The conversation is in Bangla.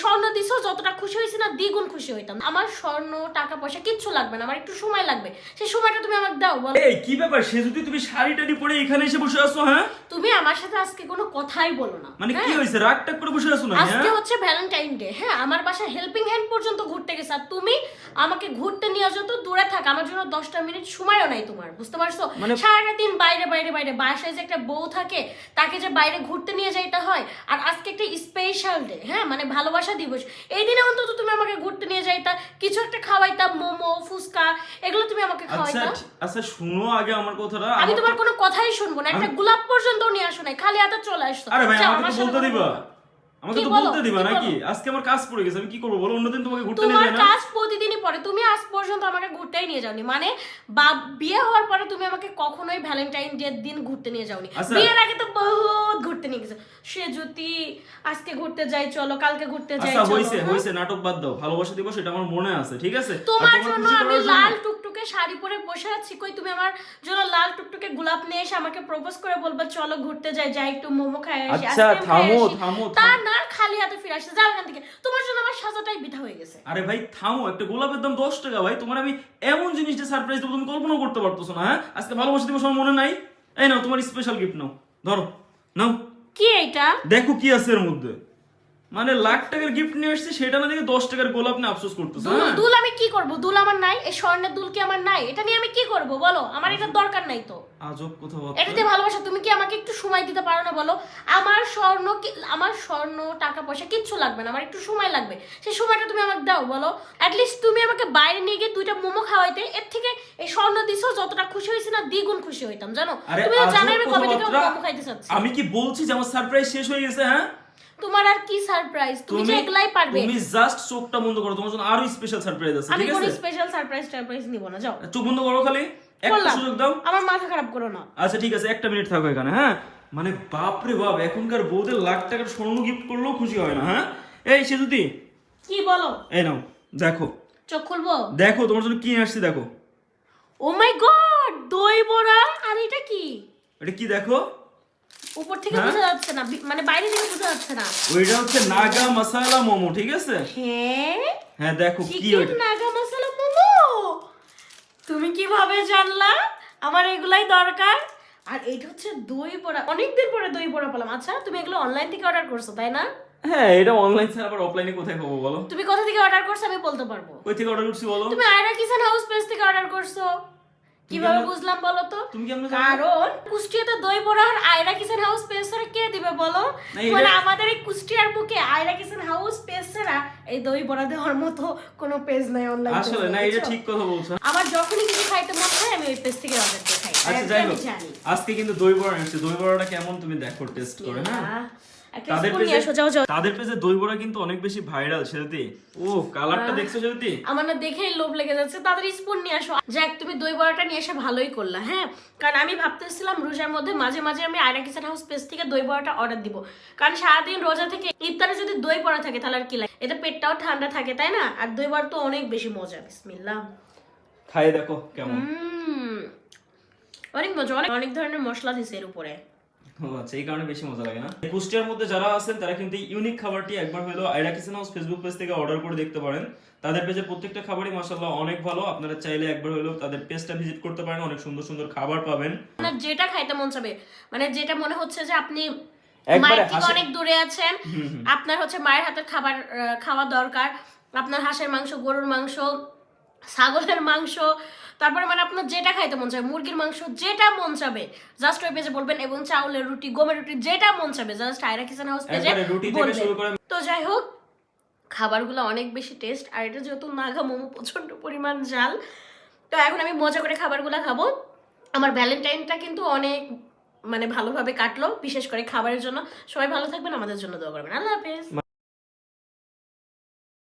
স্বর্ণ দিছো যতটা খুশি হয়েছি না দ্বিগুণ খুশি হইতাম। আমার স্বর্ণ টাকা পয়সা কিচ্ছু লাগবে না আমার একটু সময় লাগবে। সেই সময়টা তুমি আমাকে দাও বলো। এই কি ব্যাপার? সে যদি তুমি শাড়ি টাড়ি পরে এখানে এসে বসে আছো হ্যাঁ? তুমি আমার সাথে আজকে কোনো কথাই বলো না মানে কি হ্যাঁ? হয়েছে? রাগ টাগ করে বসে আছো না আজকে হ্যাঁ হচ্ছে ভ্যালেন্টাইন ডে হ্যাঁ? আমার বাসায় হেল্পিং হ্যান্ড পর্যন্ত ঘুরতে গেছে আর তুমি আমাকে ঘুরতে নিয়ে যাও তো দূরে থাক। আমার জন্য দশটা মিনিট সময়ও নাই তোমার বুঝতে পারছ? মানে- সারাটা দিন বাইরে বাইরে বাইরে বাসায় যে একটা বউ থাকে তাকে যে বাইরে ঘুরতে নিয়ে যাইতে হয় আর আজকে একটা স্পেশাল ডে হ্যাঁ? মানে ভালোবাসা দিবস। এই দিনে অন্তত তুমি আমাকে ঘুরতে নিয়ে যাইতা কিছু একটা খাওয়াইতা মোমো ফুচকা এগুলো তুমি আমাকে আচ্ছা খাওয়াইতা। আচ্ছা আচ্ছা শুনো আগে আমার কথাটা আমি আমার তোমার কোনো কথাই শুনব না একটা গোলাপ পর্যন্ত নিয়ে আসো নাই খালি হাতে চলে আসতো আরে ভাই যাও, আমাকে আমার সাথে বলতে কথা দিবা। বলো। না। আমাকে তো বলতে দিবা নাকি? আজকে আমার কাজ পড়ে গেছে আমি কি করব বলো? অন্যদিন তোমাকে ঘুরতে নিয়ে না? কাজ প্রতিদিনই পরে তুমি আজ পর্যন্ত আমাকে ঘুরতেই নিয়ে যাওনি। মানে বিয়ে হওয়ার পরে তুমি আমাকে কখনোই ভ্যালেন্টাইন ডে দিন ঘুরতে নিয়ে যাওনি। আচ্ছা। বিয়ের আগে তো বহুত ঘুরতে নিয়ে গেছো। সে যদি আজকে ঘুরতে যাই চলো কালকে ঘুরতে যাই আচ্ছা হইছে হ্যাঁ? হইছে নাটক বাদ দাও। ভালোবাসা দিবস এটা আমার মনে আছে ঠিক আছে? তোমার জন্য আমি লাল টুকটুকে শাড়ি পরে বসে আছি। কই তুমি আমার জন্য লাল টুকটুকে গোলাপ নিয়ে এসে আমাকে প্রপোজ করে বলবা চলো ঘুরতে যাই যাই একটু মোমো খাই আসি আচ্ছা, থামো, থামো, তা না খালি হাতে ফিরে আসে। যাও এখান থেকে। তোমার জন্য আমার সাজাটাই বৃথা হয়ে গেছে। আরে ভাই থামো একটা গোলাপের দাম দশ টাকা ভাই। তোমার আমি এমন জিনিসটা সারপ্রাইজ দেবো তুমি কল্পনা করতে পারতেছো না হ্যাঁ? আজকে ভালোবাসা দিবস আমার মনে নাই। এই নাও তোমার স্পেশাল গিফট নাও। ধরো নাও। কি এইটা? দেখো কি আছে এর মধ্যে। মানে লাখ টাকার গিফট নিয়ে আসছে সেটা না দেখে দশ টাকার গোলাপ নিয়ে আফসোস করতেছে দুল হ্যাঁ? আমি কি করব? দুল আমার নাই এই স্বর্ণের দুল কি আমার নাই? এটা নিয়ে আমি কি করব? বলো আমার এটা দরকার নাই তো। আজব কথা এটা দিয়ে ভালোবাসা তুমি কি আমাকে একটু সময় দিতে পারো না বলো? আমার স্বর্ণ কি- আমার স্বর্ণ টাকা পয়সা কিচ্ছু লাগবে না আমার একটু সময় লাগবে। সেই সময়টা তুমি আমাকে দাও বলো। অ্যাটলিস্ট তুমি আমাকে বাইরে নিয়ে গিয়ে দুইটা মোমো খাওয়াইতে এর থেকে এই স্বর্ণ দিছো যতটা খুশি হয়েছি না দ্বিগুণ খুশি হইতাম জানো? তুমি তো জানো আমি কবে থেকে মোমো খাইতে চাচ্ছি। আমি কি বলছি যে আমার সারপ্রাইজ শেষ হয়ে গেছে হ্যাঁ? তোমার আর কি সারপ্রাইজ তুমি যে এগুলাই পারবে। তুমি জাস্ট চোখটা বন্ধ করো তোমার জন্য আরও স্পেশাল সারপ্রাইজ আছে আমি ঠিক কোনো আছে? স্পেশাল সারপ্রাইজ টারপ্রাইজ নিব না যাও। চোখ বন্ধ করো খালি একটা সুযোগ দাও। আমার মাথা খারাপ করো না। আচ্ছা ঠিক আছে একটা মিনিট থাকো এখানে হ্যাঁ? মানে বাপ রে বাপ এখনকার বউদের লাখ টাকার স্বর্ণ গিফট করলেও খুশি হয় না হ্যাঁ? এই সেতুতি কি বলো? এই নাও দেখো। চোখ খুলবো? দেখো তোমার জন্য কি আসছি দেখো। ও মাই গড দই বড়া আর এটা কি? এটা কি দেখো? উপর থেকে হ্যাঁ? বোঝা যাচ্ছে না মানে বাইরে থেকে বোঝা যাচ্ছে না। ওইটা হচ্ছে নাগা মশালা মোমো ঠিক আছে? হ্যাঁ? হ্যাঁ দেখো কি ওইটা। নাগা মশলা মোমো? তুমি কীভাবে জানলা? আমার এগুলাই দরকার। আর এইটা হচ্ছে দই বড়া অনেকদিন পরে দই বড়া পেলাম। আচ্ছা তুমি এগুলো অনলাইন থেকে অর্ডার করছ তাই না? হ্যাঁ এটা অনলাইন ছাড়া আবার অফলাইনে কোথায় পাবো বলো? তুমি কোথা থেকে অর্ডার করছ আমি বলতে পারব। কই থেকে অর্ডার করছি বলো? তুমি আয়রা কিচেন হাউস পেজ থেকে অর্ডার করছ। কীভাবে বুঝলাম বলো তো? কারণ কুষ্টিয়াতে দই বড়া আর আয়রা কিচেন হাউস ছাড়া কে দিবে বলো? মানে আমাদের এই কুষ্টিয়ার বুকে আয়রা কিচেন হাউস ছাড়া এই দই বড়া দেওয়ার মতো কোনো পেজ নাই অনলাইন আসলে না এটা ঠিক কথা বলছো। আমার যখনই কিছু খাইতে মন হয় আমি ওই পেজ থেকে অর্ডার দিয়ে খাই। আচ্ছা যাই হোক। আজকে কিন্তু দই বড়া আসছে দই বড়াটা কেমন তুমি দেখো টেস্ট করে হ্যাঁ? তাদের পেজে আসো, যাও যাও। তাদের পেজে দই বড়া কিন্তু অনেক বেশি ভাইরাল সেতুতি ও কালারটা দেখছ সেতুতি আমার না দেখেই লোভ লেগে যাচ্ছে। তাদের স্পুন নিয়ে আসো। যাক তুমি দই বড়াটা নিয়ে এসে ভালোই করলা হ্যাঁ? কারণ আমি ভাবতেছিলাম রোজার মধ্যে মাঝে মাঝে আমি আয়রা কিচেন হাউস পেজ থেকে দই বড়াটা অর্ডার দিব। কারণ সারাদিন রোজা থেকে ইফতারে যদি দই বড়া থাকে তাহলে আর কি লাগে? এটা পেটটাও ঠান্ডা থাকে তাই না? আর দই বড়া তো অনেক বেশি মজা বিসমিল্লাহ। খাই দেখো কেমন। অনেক মজা অনেক অনেক ধরনের মশলা দিছে এর উপরে। ও আচ্ছা এই কারণে বেশি মজা লাগে না? কুষ্টিয়ার মধ্যে যারা আছেন তারা কিন্তু ইউনিক খাবারটি একবার হলো Aira kitchen house Facebook page থেকে অর্ডার করে দেখতে পারেন। তাদের পেজে প্রত্যেকটা খাবারই মাসাল্লাহ অনেক ভালো। আপনারা চাইলে একবার হলো তাদের পেজটা ভিজিট করতে পারেন অনেক সুন্দর সুন্দর খাবার পাবেন। আপনার যেটা খাইতে মন চাবে মানে যেটা মনে হচ্ছে যে আপনি অনেক দূরে আছেন আপনার হচ্ছে মায়ের হাতের খাবার খাওয়া দরকার। আপনার হাঁসের মাংস গরুর মাংস ছাগলের মাংস তারপরে মানে আপনার যেটা খাইতে মন চাবে মুরগির মাংস যেটা মন চাবে জাস্ট ওই পেজে বলবেন এবং চাউলের রুটি গমের রুটি যেটা মন চাবে জাস্ট আয়রা কিচেন হাউস পেজে তো যাই হোক খাবারগুলো অনেক বেশি টেস্ট আর এটা যেহেতু নাগা মোমো প্রচণ্ড পরিমাণ জাল তো এখন আমি মজা করে খাবারগুলো খাব। আমার ভ্যালেন্টাইনটা কিন্তু অনেক মানে ভালোভাবে কাটলো বিশেষ করে খাবারের জন্য। সবাই ভালো থাকবেন আমাদের জন্য দোয়া করবেন। আল্লাহ হাফেজ।